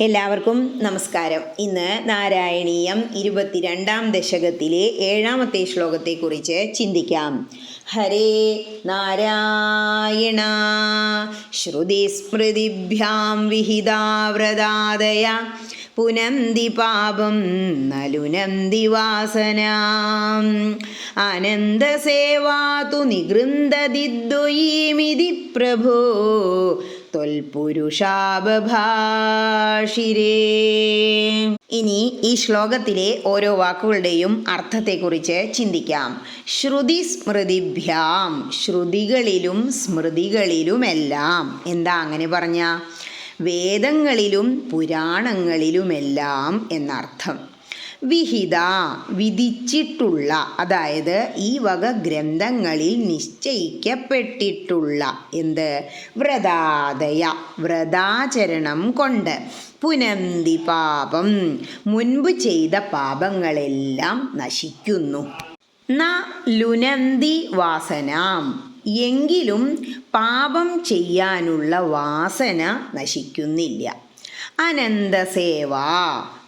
എല്ലാവർക്കും നമസ്കാരം. ഇന്ന് നാരായണീയം ഇരുപത്തിരണ്ടാം ദശകത്തിലെ ഏഴാമത്തെ ശ്ലോകത്തെക്കുറിച്ച് ചിന്തിക്കാം. ഹരേ നാരായണ. ശ്രുതിസ്മൃതിഭ്യാം വിഹിതാവ്രതാദയ പുനന്തി പാപം നലുനന്തി വാസനാം. അനന്തസേവാതു നിഗൃന്ദതിദ്വയീമിതി പ്രഭോ. തൊൽപുരുഷാബഭാഷിരേ ഇനി ഈ ശ്ലോകത്തിലെ ഓരോ വാക്കുകളുടെയും അർത്ഥത്തെക്കുറിച്ച് ചിന്തിക്കാം. ശ്രുതി സ്മൃതിഭ്യാം ശ്രുതികളിലും സ്മൃതികളിലുമെല്ലാം. എന്താ അങ്ങനെ പറഞ്ഞ? വേദങ്ങളിലും പുരാണങ്ങളിലുമെല്ലാം എന്നർത്ഥം. വിഹിത വിധിച്ചിട്ടുള്ള അതായത് ഈ വക ഗ്രന്ഥങ്ങളിൽ നിശ്ചയിക്കപ്പെട്ടിട്ടുള്ള എന്ത്? വ്രതാദയ വ്രതാചരണം കൊണ്ട്. പുനന്തി പാപം മുൻപ് ചെയ്ത പാപങ്ങളെല്ലാം നശിക്കുന്നു. ന ലുനന്തി വാസനാം എങ്കിലും പാപം ചെയ്യാനുള്ള വാസന നശിക്കുന്നില്ല. അനന്തസേവ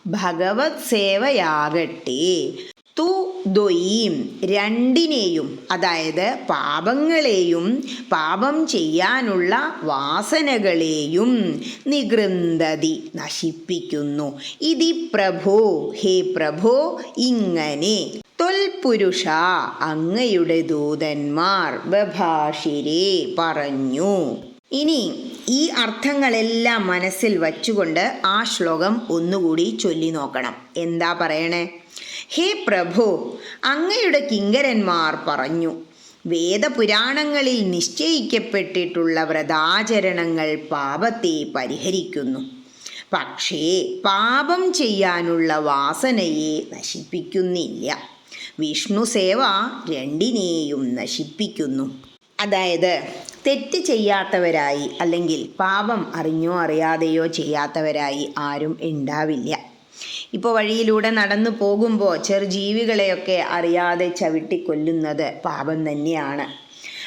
ഭഗവത് സേവയാകട്ടെ. തു ദ്വയീം രണ്ടിനെയും അതായത് പാപങ്ങളെയും പാപം ചെയ്യാനുള്ള വാസനകളെയും നികൃന്തതി നശിപ്പിക്കുന്നു. ഇതി പ്രഭോ ഹേ പ്രഭോ ഇങ്ങനെ. തൊൽപുരുഷ അങ്ങയുടെ ദൂതന്മാർ ബഭാഷിരേ പറഞ്ഞു. ഇനി ഈ അർത്ഥങ്ങളെല്ലാം മനസ്സിൽ വച്ചുകൊണ്ട് ആ ശ്ലോകം ഒന്നുകൂടി ചൊല്ലി നോക്കണം. എന്താ പറയണേ? ഹേ പ്രഭു അങ്ങയുടെ കിങ്കരന്മാർ പറഞ്ഞു വേദപുരാണങ്ങളിൽ നിശ്ചയിക്കപ്പെട്ടിട്ടുള്ള വ്രതാചരണങ്ങൾ പാപത്തെ പരിഹരിക്കുന്നു. പക്ഷേ പാപം ചെയ്യാനുള്ള വാസനയെ നശിപ്പിക്കുന്നില്ല. വിഷ്ണു സേവ രണ്ടിനെയും നശിപ്പിക്കുന്നു. അതായത് തെറ്റ് ചെയ്യാത്തവരായി അല്ലെങ്കിൽ പാപം അറിഞ്ഞോ അറിയാതെയോ ചെയ്യാത്തവരായി ആരും ഉണ്ടാവില്ല. ഇപ്പോൾ വഴിയിലൂടെ നടന്നു പോകുമ്പോൾ ചെറു ജീവികളെയൊക്കെ അറിയാതെ ചവിട്ടി കൊല്ലുന്നത് പാപം തന്നെയാണ്.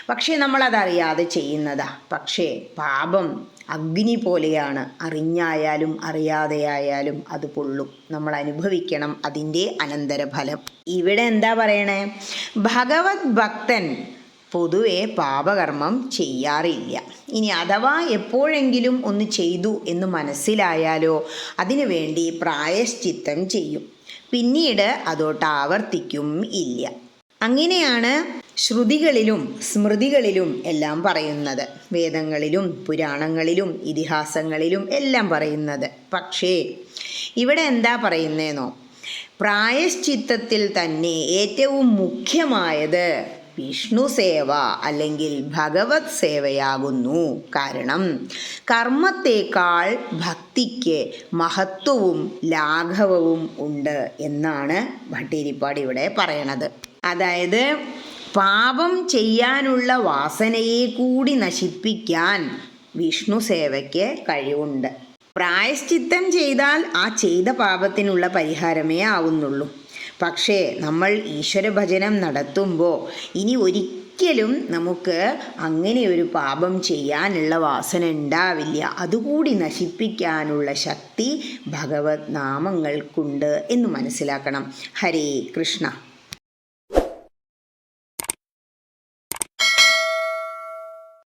പക്ഷേ നമ്മളതറിയാതെ ചെയ്യുന്നതാ. പക്ഷേ പാപം അഗ്നി പോലെയാണ്. അറിഞ്ഞായാലും അറിയാതെയായാലും അത് പൊള്ളും. നമ്മൾ അനുഭവിക്കണം അതിന്റെ അനന്തരഫലം. ഇവിടെ എന്താ പറയണേ? ഭഗവത് ഭക്തൻ പൊതുവെ പാപകർമ്മം ചെയ്യാറില്ല. ഇനി അഥവാ എപ്പോഴെങ്കിലും ഒന്ന് ചെയ്തു എന്ന് മനസ്സിലായാലോ അതിനു വേണ്ടി പ്രായശ്ചിത്തം ചെയ്യും. പിന്നീട് അതോട്ട് ആവർത്തിക്കും ഇല്ല. അങ്ങനെയാണ് ശ്രുതികളിലും സ്മൃതികളിലും എല്ലാം പറയുന്നത്. വേദങ്ങളിലും പുരാണങ്ങളിലും ഇതിഹാസങ്ങളിലും എല്ലാം പറയുന്നത്. പക്ഷേ ഇവിടെ എന്താ പറയുന്നതെന്നോ പ്രായശ്ചിത്തത്തിൽ തന്നെ ഏറ്റവും മുഖ്യമായത് വിഷ്ണു സേവ അല്ലെങ്കിൽ ഭഗവത് സേവയാകുന്നു. കാരണം കർമ്മത്തേക്കാൾ ഭക്തിക്ക് മഹത്വവും ലാഘവവും ഉണ്ട് എന്നാണ് ഭട്ടിരിപ്പാട് ഇവിടെ പറയണത്. അതായത് പാപം ചെയ്യാനുള്ള വാസനയെ കൂടി നശിപ്പിക്കാൻ വിഷ്ണു സേവയ്ക്ക് കഴിവുണ്ട്. പ്രായശ്ചിത്തം ചെയ്താൽ ആ ചെയ്ത പാപത്തിനുള്ള പരിഹാരമേ ആവുന്നുള്ളൂ. പക്ഷേ നമ്മൾ ഈശ്വരഭജനം നടത്തുമ്പോൾ ഇനി ഒരിക്കലും നമുക്ക് അങ്ങനെ ഒരു പാപം ചെയ്യാനുള്ള വാസന ഉണ്ടാവില്ല. അതുകൂടി നശിപ്പിക്കാനുള്ള ശക്തി ഭഗവത് നാമങ്ങൾക്കുണ്ട് എന്ന് മനസ്സിലാക്കണം. ഹരേ കൃഷ്ണ.